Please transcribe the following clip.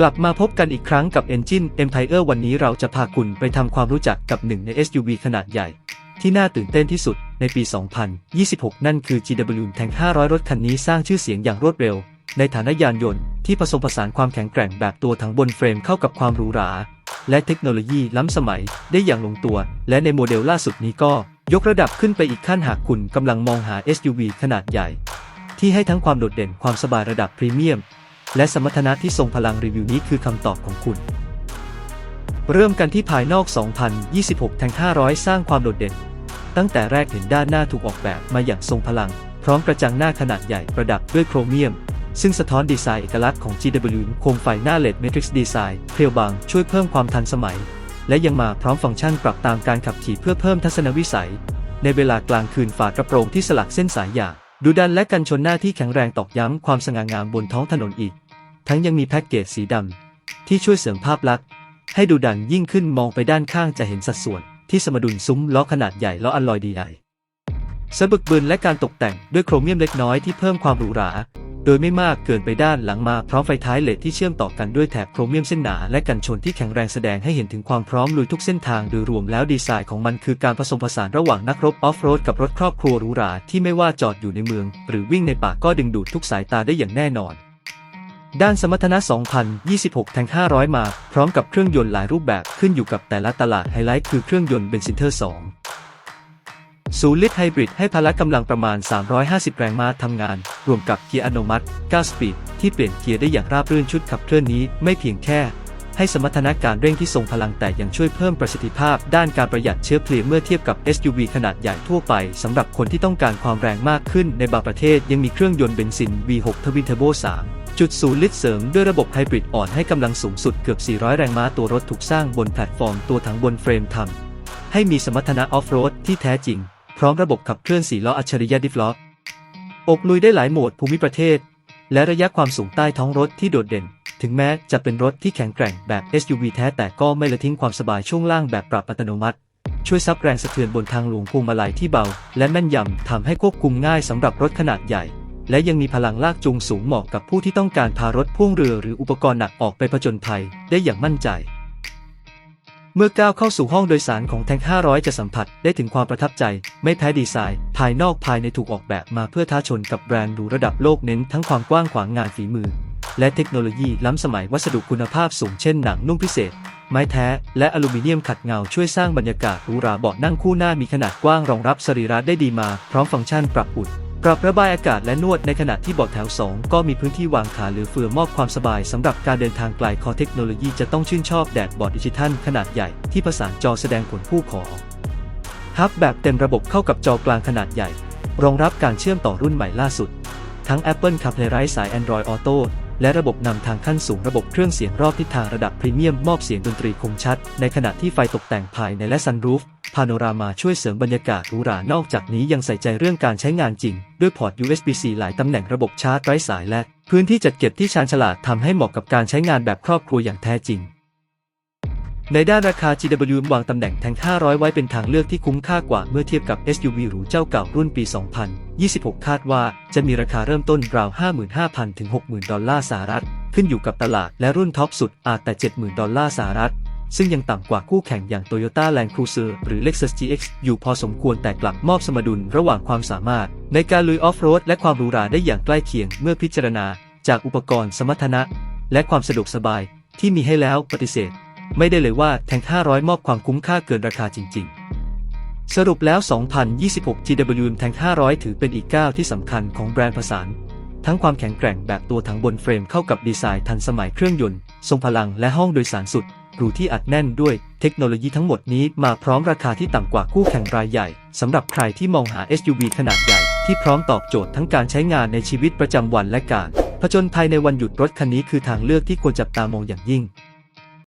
กลับมาพบกันอีกครั้งกับ Engine Empire วันนี้เราจะพาคุณไปทำความรู้จักกับหนึ่งใน SUV ขนาดใหญ่ ที่น่าตื่นเต้นที่สุดในปี 2026 นั่นคือ GW Tank 500 รถคันนี้สร้างชื่อเสียงอย่างรวดเร็ว ในฐานะยานยนต์ที่ผสมผสานความแข็งแกร่งแบบตัวถังบนเฟรมเข้ากับความหรูหรา และเทคโนโลยีล้ำสมัยได้อย่างลงตัว และในโมเดลล่าสุดนี้ก็ ยกระดับขึ้นไปอีกขั้นหากคุณกำลังมองหา SUV ขนาดใหญ่ ที่ให้ทั้งความโดดเด่นความสบายระดับพรีเมียม และสมรรถนะที่ทรงพลังรีวิวนี้คือคำตอบของคุณ เริ่มกันที่ภายนอก 2026 แทง 500 สร้างความโดดเด่น ตั้งแต่แรกเห็นด้านหน้าถูกออกแบบมาอย่างทรงพลัง พร้อมกระจังหน้าขนาดใหญ่ประดับด้วยโครเมียม ซึ่งสะท้อนดีไซน์เอกลักษณ์ของ GW โคมไฟหน้าเลดเมทริกซ์ดีไซน์เพรียวบางช่วยเพิ่มความทันสมัย และยังมาพร้อมฟังก์ชันปรับตามการขับขี่เพื่อเพิ่มทัศนวิสัย ในเวลากลางคืนฝากระโปรงที่สลักเส้นสายอย่างดูดันและกันชนหน้าที่แข็งแรงตอกย้ำความสง่างามบนท้องถนนอีก ทั้งยังมีแพ็กเกจสีดำที่ช่วยเสริมภาพลักษณ์ ให้ดูดันยิ่งขึ้นมองไปด้านข้างจะเห็นสัดส่วน ที่สมดุลซุ้มล้อขนาดใหญ่ล้ออัลลอยดีไอสะบึกบึนและการตกแต่งด้วยโครเมียมเล็กน้อยที่เพิ่มความหรูหรา โดยไม่มากเกินไปด้านหลังมาพร้อมไฟท้ายเลดที่เชื่อมต่อกันด้วยแถบโครเมียมเส้นหนาและกันชนที่แข็งแรงแสดงให้เห็นถึงความพร้อมลุยทุกเส้นทางโดยรวมแล้วดีไซน์ของมันคือการผสมผสานระหว่างนักรบออฟโรดกับรถครอบครัวหรูหราที่ไม่ว่าจอดอยู่ในเมือง หรือวิ่งในป่าก็ดึงดูดทุกสายตาได้อย่างแน่นอน ด้านสมรรถนะ 2026 แทง 500 มา พร้อมกับเครื่องยนต์หลายรูปแบบขึ้นอยู่กับแต่ละตลาดไฮไลท์คือเครื่องยนต์เบนซินเทอร์2สูลิดไฮบริดให้พละกำลังประมาณ 350 แรงม้าทำงาน รวมกับเกียร์อัตโนมัติ 9 สปีด ที่เปลี่ยนเกียร์ได้อย่างราบรื่นชุดขับเคลื่อนนี้ไม่เพียงแค่ ให้สมรรถนะการเร่งที่ทรงพลังแต่ยังช่วยเพิ่มประสิทธิภาพ ด้านการประหยัดเชื้อเพลิงเมื่อเทียบกับ SUV ขนาดใหญ่ทั่วไปสำหรับคนที่ต้องการความแรงมากขึ้นในบางประเทศยังมีเครื่องยนต์เบนซิน V6 ทวินเทอร์โบ 3 จุดศูนย์ลิตรเสริมด้วยระบบไฮบริดอ่อนให้กำลังสูงสุดเกือบ 400 แรงม้าตัวรถถูกสร้างบนแพลตฟอร์มตัวถังบนเฟรมทำให้มีสมรรถนะออฟโรดที่แท้จริง พร้อมระบบขับเคลื่อน4ล้ออัจฉริยะดิฟล็อกอกลุยได้หลายโหมดภูมิประเทศ และระยะความสูงใต้ท้องรถที่โดดเด่น ถึงแม้จะเป็นรถที่แข็งแกร่งแบบ SUV แท้แต่ก็ไม่ละทิ้งความสบายช่วงล่างแบบปรับอัตโนมัติ ช่วยซับแรงสะเทือนบนทางหลวงพวงมาลัยที่เบา และแม่นยำทำให้ควบคุมง่ายสำหรับรถขนาดใหญ่ และยังมีพลังลากจูงสูงเหมาะกับผู้ที่ต้องการพารถพ่วงเรือหรืออุปกรณ์หนักออกไปผจญภัยได้อย่างมั่นใจ เมื่อก้าวเข้าสู่ห้องโดยสารของแทง500 จะสัมผัสได้ถึงความประทับใจ ไม่แพ้ดีไซน์ ภายนอกภายในถูกออกแบบมาเพื่อท้าชนกับแบรนด์หรูระดับโลกเน้นทั้งความกว้างขวางงานฝีมือ และเทคโนโลยีล้ำสมัยวัสดุคุณภาพสูงเช่นหนังนุ่มพิเศษไม้แท้และอลูมิเนียมขัดเงาช่วยสร้างบรรยากาศหรูหราเบาะนั่งคู่หน้ามีขนาดกว้างรองรับสรีระได้ดีมา พร้อมฟังก์ชันปรับอุ่น ปรับระบายอากาศและนวดในขณะที่เบาะแถว 2 ก็มีพื้นที่วางขาหลือเฟือมอบความสบายสำหรับการเดินทางไกลคอเทคโนโลยีจะต้องชื่นชอบแดดบอร์ดดิจิทัลขนาดใหญ่ที่ผสานจอแสดงผลผู้ขอฮับแบบเต็มระบบเข้ากับจอกลางขนาดใหญ่ รองรับการเชื่อมต่อรุ่นใหม่ล่าสุด ทั้ง Apple CarPlay ไร้สาย Android Auto และระบบนำทางขั้นสูงระบบเครื่องเสียงรอบทิศทางระดับพรีเมียมมอบเสียงดนตรีคมชัด ในขณะที่ไฟตกแต่งภายในและซันรูฟ พาโนรามาช่วยเสริมบรรยากาศหรูหรานอกจากนี้ยังใส่ใจเรื่องการใช้งานจริง ด้วยพอร์ต USB-C หลายตำแหน่งระบบชาร์จไร้สายและ พื้นที่จัดเก็บที่ชาญฉลาดทำให้เหมาะกับการใช้งานแบบครอบครัวอย่างแท้จริง ในด้านราคา GW วางตำแหน่งแทง 500 ไว้เป็นทางเลือกที่คุ้มค่ากว่าเมื่อเทียบกับ SUV หรูเจ้าเก่ารุ่นปี 2026 คาดว่าจะมีราคาเริ่มต้นราว 55,000 ถึง 60,000 ดอลลาร์สหรัฐ ขึ้นอยู่กับตลาดและรุ่นท็อปสุดอาจแต่ 70,000 ดอลลาร์สหรัฐ ซึ่งยังต่ำกว่าคู่แข่งอย่าง Toyota Land Cruiser หรือ Lexus GX อยู่พอสมควรแต่กลับมอบสมดุลระหว่างความสามารถ ในการลุยออฟโรดและความหรูหราได้อย่างใกล้เคียงเมื่อพิจารณา จากอุปกรณ์สมรรถนะ และความสะดวกสบายที่มีให้แล้วปฏิเสธ ไม่ได้เลยว่าแทง 500 มอบความคุ้มค่าเกินราคาจริง ๆสรุปแล้ว 2026 GW แทง500 ถือเป็นอีกก้าวที่สำคัญของแบรนด์ผสาน ทั้งความแข็งแกร่งแบบตัวถังบนเฟรมเข้ากับดีไซน์ทันสมัยเครื่องยนต์ ทรงพลังและห้องโดยสารสุด หรูที่อัดแน่นด้วยเทคโนโลยีทั้งหมดนี้มาพร้อมราคาที่ต่ำกว่าคู่แข่งรายใหญ่สำหรับใครที่มองหา SUV ขนาดใหญ่ ที่พร้อมตอบโจทย์ทั้งการใช้งานในชีวิตประจำวันและการผจญภัยในวันหยุดรถคันนี้คือทางเลือกที่ควรจับตามองอย่างยิ่ง